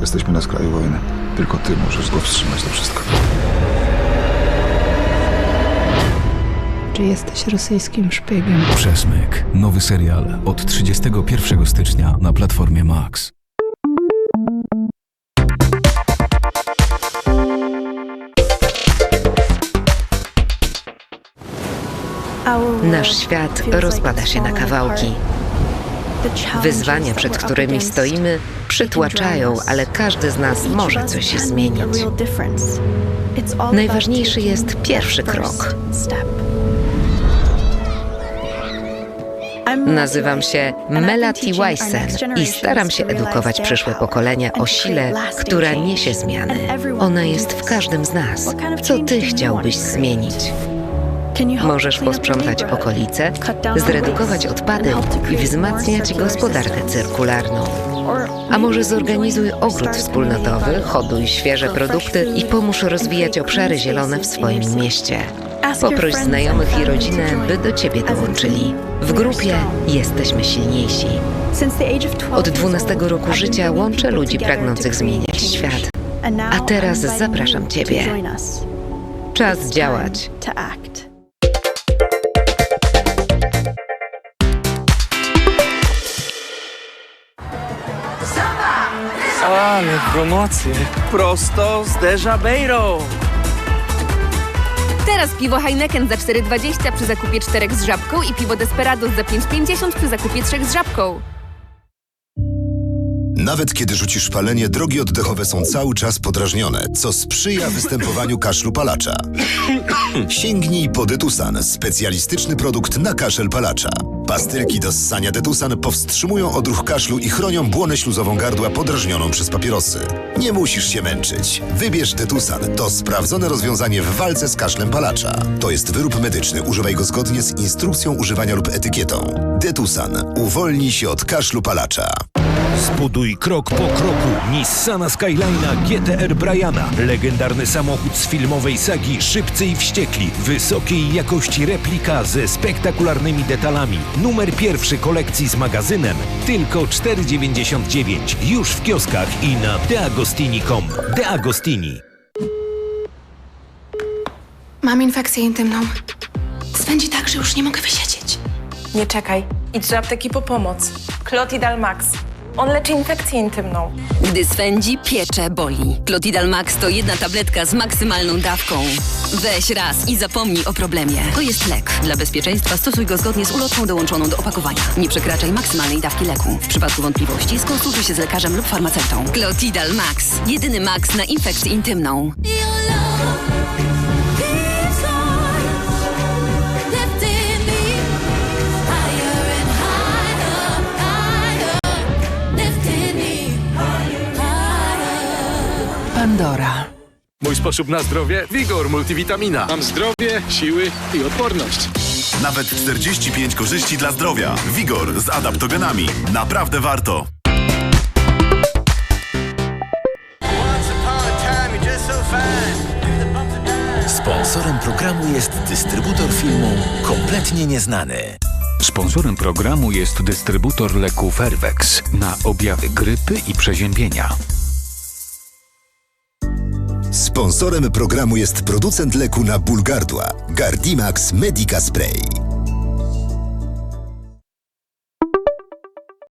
Jesteśmy na skraju wojny. Tylko ty możesz go wstrzymać to wszystko. Czy jesteś rosyjskim szpiegiem? Przesmyk. Nowy serial od 31 stycznia na platformie Max. Nasz świat rozpada się na kawałki. Wyzwania, przed którymi stoimy, przytłaczają, ale każdy z nas może coś zmienić. Najważniejszy jest pierwszy krok. Nazywam się Melati Weisen i staram się edukować przyszłe pokolenia o sile, która niesie zmiany. Ona jest w każdym z nas. Co ty chciałbyś zmienić? Możesz posprzątać okolice, zredukować odpady i wzmacniać gospodarkę cyrkularną. A może zorganizuj ogród wspólnotowy, hoduj świeże produkty i pomóż rozwijać obszary zielone w swoim mieście. Poproś znajomych i rodzinę, by do ciebie dołączyli. W grupie jesteśmy silniejsi. Od 12 roku życia łączę ludzi pragnących zmieniać świat. A teraz zapraszam ciebie. Czas działać. Ale promocje. Prosto z Deja Beiro. Teraz piwo Heineken za 4,20 przy zakupie 4 z żabką i piwo Desperados za 5,50 przy zakupie 3 z żabką. Nawet kiedy rzucisz palenie, drogi oddechowe są cały czas podrażnione, co sprzyja występowaniu kaszlu palacza. Sięgnij po Detusan, specjalistyczny produkt na kaszel palacza. Pastylki do ssania Detusan powstrzymują odruch kaszlu i chronią błonę śluzową gardła podrażnioną przez papierosy. Nie musisz się męczyć. Wybierz Detusan. To sprawdzone rozwiązanie w walce z kaszlem palacza. To jest wyrób medyczny. Używaj go zgodnie z instrukcją używania lub etykietą. Detusan. Uwolnij się od kaszlu palacza. Zbuduj krok po kroku Nissana Skyline'a GTR Briana. Legendarny samochód z filmowej sagi Szybcy i Wściekli. Wysokiej jakości replika ze spektakularnymi detalami. Numer pierwszy kolekcji z magazynem. Tylko 4,99. Już w kioskach i na deagostini.com. Deagostini. Mam infekcję intymną. Swędzi tak, że już nie mogę wysiedzieć. Nie czekaj, idź do apteki po pomoc. Clotidal Max. On leczy infekcję intymną. Gdy swędzi, piecze, boli. Clotidal Max to jedna tabletka z maksymalną dawką. Weź raz i zapomnij o problemie. To jest lek. Dla bezpieczeństwa stosuj go zgodnie z ulotką dołączoną do opakowania. Nie przekraczaj maksymalnej dawki leku. W przypadku wątpliwości skonsultuj się z lekarzem lub farmaceutą. Clotidal Max. Jedyny Max na infekcję intymną. Pandora. Mój sposób na zdrowie? Wigor Multivitamina. Mam zdrowie, siły i odporność. Nawet 45 korzyści dla zdrowia. Wigor z adaptogenami. Naprawdę warto. Sponsorem programu jest dystrybutor filmu Kompletnie Nieznany. Sponsorem programu jest dystrybutor leku Fervex na objawy grypy i przeziębienia. Sponsorem programu jest producent leku na ból gardła. Gardimax Medica Spray.